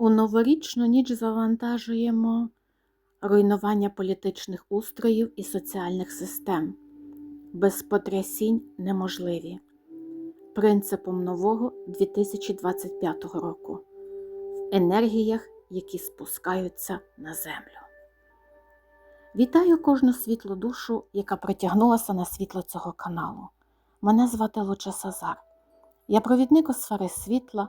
У новорічну ніч завантажуємо руйнування політичних устроїв і соціальних систем. Без потрясінь неможливі. Принципом нового 2025 року в енергіях, які спускаються на землю. Вітаю кожну світлу душу, яка притягнулася на світло цього каналу. Мене звати Луча Сазар. Я провідник у сфери світла,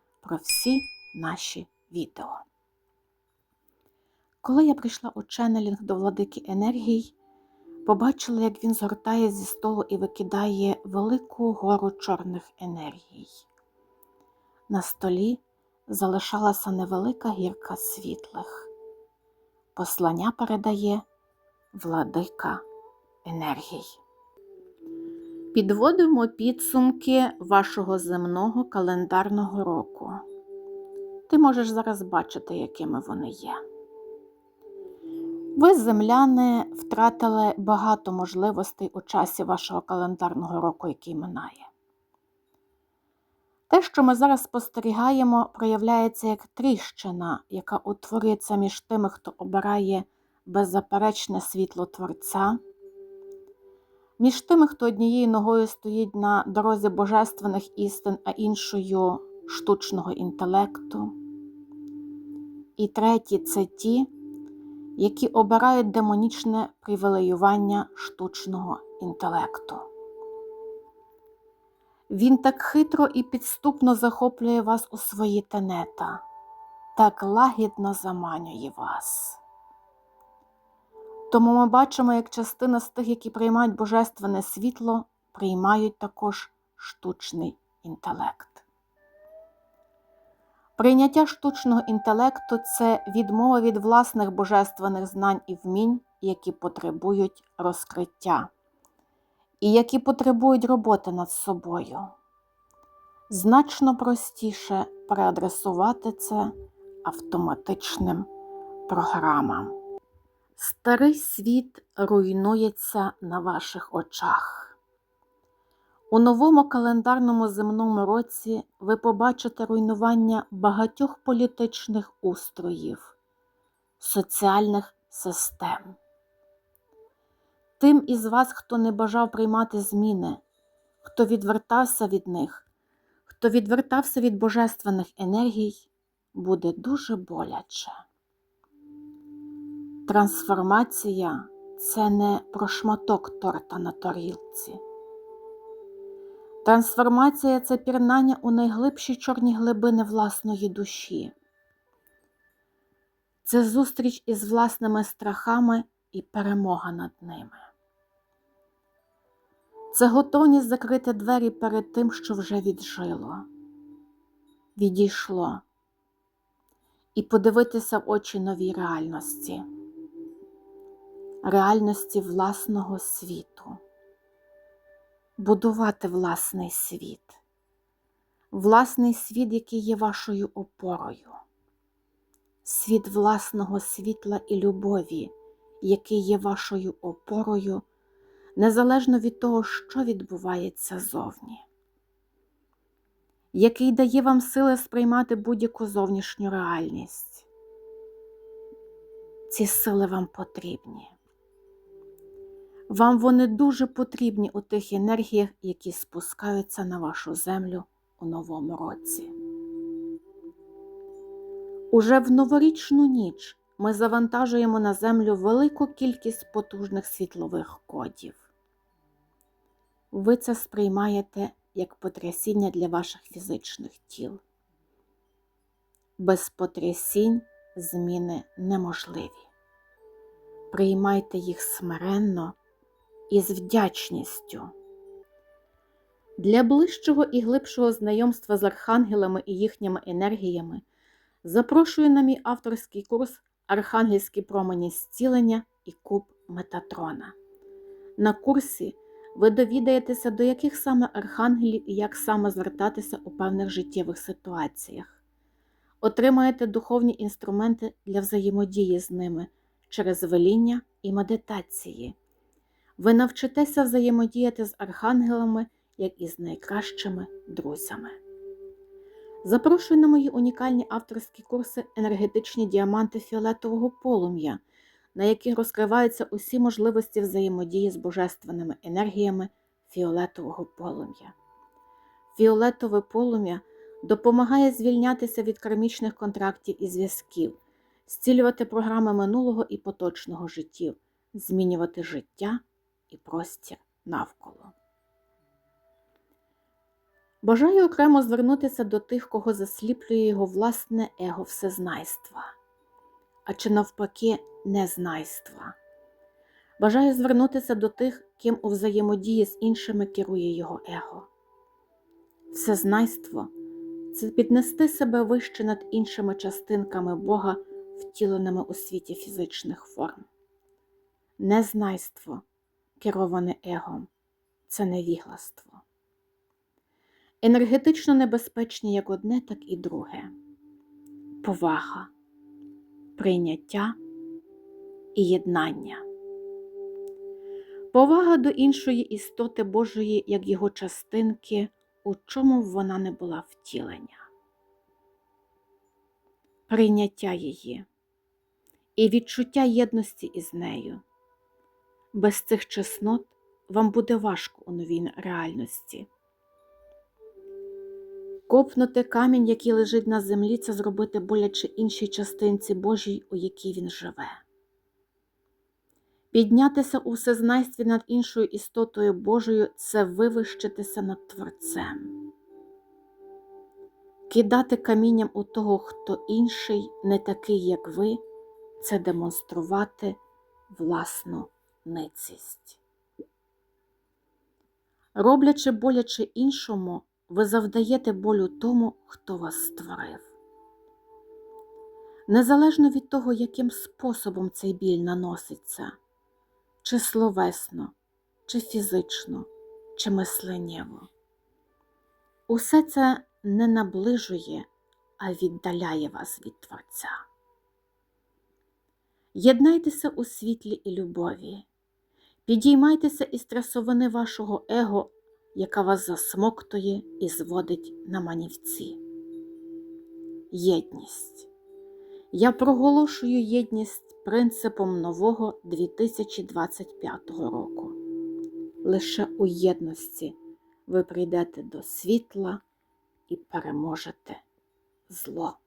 про всі наші відео. Коли я прийшла у ченнелінг до владики енергій, побачила, як він згортає зі столу і викидає велику гору чорних енергій. На столі залишалася невелика гірка світлих. Послання передає владика енергій. Підводимо підсумки вашого земного календарного року. Ти можеш зараз бачити, якими вони є. Ви, земляни, втратили багато можливостей у часі вашого календарного року, який минає. Те, що ми зараз спостерігаємо, проявляється як тріщина, яка утворюється між тими, хто обирає беззаперечне світло Творця, між тими, хто однією ногою стоїть на дорозі божественних істин, а іншою штучного інтелекту. І треті це ті, які обирають демонічне привілеювання штучного інтелекту. Він так хитро і підступно захоплює вас у свої тенета, так лагідно заманює вас. Тому ми бачимо, як частина з тих, які приймають божественне світло, приймають також штучний інтелект. Прийняття штучного інтелекту це відмова від власних божественних знань і вмінь, які потребують розкриття, і які потребують роботи над собою. Значно простіше переадресувати це автоматичним програмам. Старий світ руйнується на ваших очах. У новому календарному земному році ви побачите руйнування багатьох політичних устроїв, соціальних систем. Тим із вас, хто не бажав приймати зміни, хто відвертався від них, хто відвертався від божественних енергій, буде дуже боляче. Трансформація це не про шматок торта на тарілці. Трансформація це пірнання у найглибші чорні глибини власної душі. Це зустріч із власними страхами і перемога над ними. Це готовність закрити двері перед тим, що вже віджило, відійшло, і подивитися в очі новій реальності, реальності власного світу будувати власний світ, власний світ, який є вашою опорою, світ власного світла і любові, який є вашою опорою, незалежно від того, що відбувається зовні, який дає вам сили сприймати будь-яку зовнішню реальність. Ці сили вам потрібні. Вам вони дуже потрібні у тих енергіях, які спускаються на вашу землю у новому році. Уже в новорічну ніч ми завантажуємо на землю велику кількість потужних світлових кодів. Ви це сприймаєте як потрясіння для ваших фізичних тіл. Без потрясінь зміни неможливі. Приймайте їх смиренно із вдячністю. Для ближчого і глибшого знайомства з архангелами і їхніми енергіями Запрошую на мій авторський курс Архангельські промені зцілення і куб Метатрона. На курсі ви довідаєтеся, до яких саме архангелів і як саме звертатися у певних життєвих ситуаціях. Отримаєте духовні інструменти для взаємодії з ними через веління і медитації. Ви навчитеся взаємодіяти з архангелами як із найкращими друзями. Запрошую на мої унікальні авторські курси енергетичні діаманти фіолетового полум'я, на яких розкриваються усі можливості взаємодії з божественними енергіями фіолетового полум'я. Фіолетове полум'я допомагає звільнятися від кармічних контрактів і зв'язків, зцілювати програми минулого і поточного життів, змінювати життя і простір навколо. Бажаю окремо звернутися до тих, кого засліплює його власне его всезнайства, а чи навпаки незнайства. Бажаю звернутися до тих, ким у взаємодії з іншими керує його его. Всезнайство це піднести себе вище над іншими частинками Бога, втіленими у світі фізичних форм. Незнайство, кероване егом, це невігластво енергетично небезпечні як одне, так і друге повага, прийняття і єднання. Повага до іншої істоти Божої, як його частинки, у чому б вона не була втілення, прийняття її і відчуття єдності із нею. Без цих чеснот вам буде важко у новій реальності. Копнути камінь, який лежить на землі, це зробити боляче іншій частинці Божій, у якій він живе. Піднятися у всезнайстві над іншою істотою Божою це вивищитися над Творцем. Кидати камінням у того, хто інший, не такий, як ви, це демонструвати власну ницість. Роблячи боляче іншому, ви завдаєте болю тому, хто вас створив. Незалежно від того, яким способом цей біль наноситься, чи словесно, чи фізично, чи мисленнєво. Усе це не наближує, а віддаляє вас від Творця. Єднайтеся у світлі і любові, підіймайтеся із трясовини вашого его яка вас засмоктує і зводить на манівці. Єдність. Я проголошую єдність принципом нового 2025 року. Лише у єдності ви прийдете до світла і переможете зло.